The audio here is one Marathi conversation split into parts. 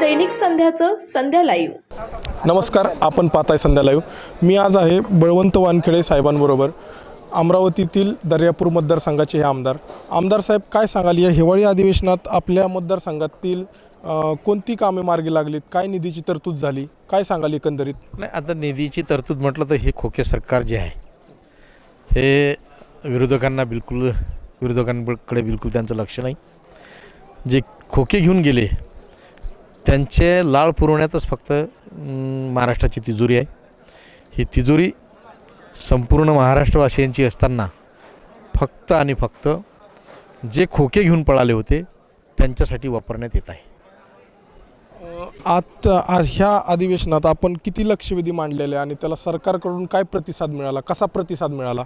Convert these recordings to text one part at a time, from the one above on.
दैनिक संध्याचं संध्या लाईव्ह. नमस्कार आपण पाहताय संध्या लाईव्ह. मी आज आहे बळवंत वानखेडे साहेबांबरोबर. अमरावतीतील दर्यापूर मतदारसंघाचे हे आमदार. आमदार साहेब काय सांगाल? या हिवाळी अधिवेशनात आपल्या मतदारसंघातील अ, कोणती कामे मार्गी लागलीत? काय निधीची तरतूद झाली? काय सांगाल एकंदरीत? नाही आता निधीची तरतूद म्हटलं तर हे खोके सरकार जे आहे हे विरोधकांना बिलकुल विरोधकांकडे बिलकुल त्यांचं लक्ष नाही. जे खोके घेऊन गेले त्यांचे लाळ पुरवण्यातच फक्त महाराष्ट्राची तिजोरी आहे. ही तिजोरी संपूर्ण महाराष्ट्रवासियांची असताना फक्त आणि फक्त जे खोके घेऊन पळाले होते त्यांच्यासाठी वापरण्यात येत आहे. आत आज ह्या अधिवेशनात आपण किती लक्षवेधी मांडलेले आणि त्याला सरकारकडून काय प्रतिसाद मिळाला? कसा प्रतिसाद मिळाला?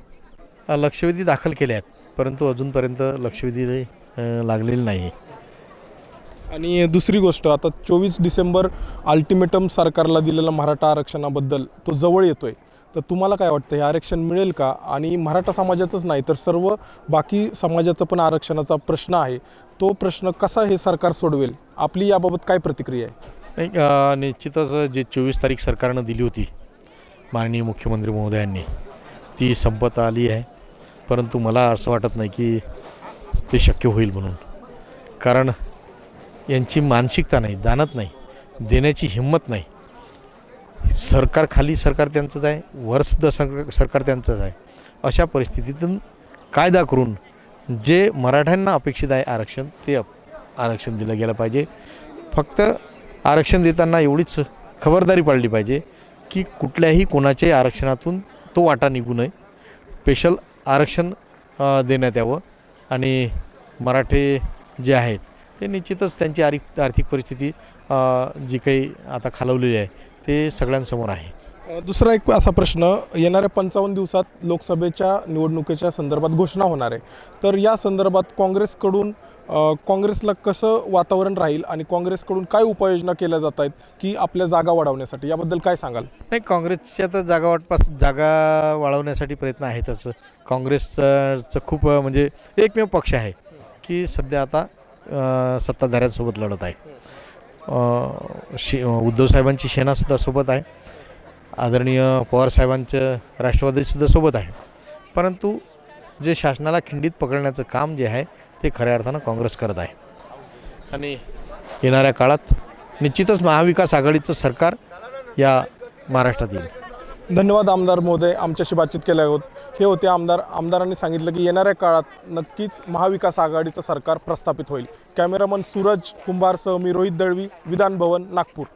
लक्षवेधी दाखल केले आहेत परंतु अजूनपर्यंत लक्षवेधी लागलेली नाही. आणि दुसरी गोष्ट आता चोवीस डिसेंबर अल्टिमेटम सरकारला दिलेला मराठा आरक्षणाबद्दल तो जवळ येतोय. तर तुम्हाला काय वाटतं हे आरक्षण मिळेल का? आणि मराठा समाजाचंच नाही तर सर्व बाकी समाजाचं पण आरक्षणाचा प्रश्न आहे. तो प्रश्न कसा हे सरकार सोडवेल? आपली याबाबत काय प्रतिक्रिया आहे? निश्चितच जे चोवीस तारीख सरकारनं दिली होती माननीय मुख्यमंत्री महोदयांनी ती संपत आली आहे. परंतु मला असं वाटत नाही की ते शक्य होईल म्हणून. कारण यांची मानसिकता नाही जाणत नाही देण्याची हिंमत नाही. सरकार खाली सरकार त्यांचंच आहे वरसुद्धा सरकार सरकार त्यांचंच आहे. अशा परिस्थितीतून कायदा करून जे मराठ्यांना अपेक्षित आहे आरक्षण ते अप- आरक्षण दिलं गेलं पाहिजे. फक्त आरक्षण देताना एवढीच खबरदारी पाळली पाहिजे की कुठल्याही कोणाच्याही आरक्षणातून तो वाटा निघू नये. स्पेशल आरक्षण देण्यात यावं आणि मराठे जे आहेत ते निश्चितच त्यांची आर्थिक आर्थिक परिस्थिती जी काही आता खालवलेली आहे ते सगळ्यांसमोर आहे. दुसरा एक असा प्रश्न येणाऱ्या पंचावन्न दिवसात लोकसभेच्या निवडणुकीच्या संदर्भात घोषणा होणार आहे. तर या संदर्भात काँग्रेसकडून काँग्रेसला कसं वातावरण राहील आणि काँग्रेसकडून काय उपाययोजना केल्या जात आहेत की आपल्या जागा वाढवण्यासाठी? याबद्दल काय सांगाल? नाही काँग्रेसच्या तर जागा वाटपास जागा वाढवण्यासाठी प्रयत्न आहेतच. काँग्रेसचं खूप म्हणजे एकमेव पक्ष आहे की सध्या आता सत्ताधाऱ्यांसोबत लढत आहे. शे उद्धव साहेबांची सेनासुद्धा सोबत आहे. आदरणीय पवारसाहेबांचं राष्ट्रवादीसुद्धा सोबत आहे. परंतु जे शासनाला खिंडीत पकडण्याचं काम जे आहे ते खऱ्या अर्थानं काँग्रेस करत आहे. आणि येणाऱ्या काळात निश्चितच महाविकास आघाडीचं सरकार या महाराष्ट्रात येईल. धन्यवाद आमदार महोदय आमच्याशी बातचीत केल्या होत हे होते आमदार आमदारांनी सांगितलं की येणाऱ्या काळात नक्कीच महाविकास आघाडीचं सरकार प्रस्थापित होईल. कॅमेरामन सूरज कुंभारसह मी रोहित दळवी विधान भवन नागपूर.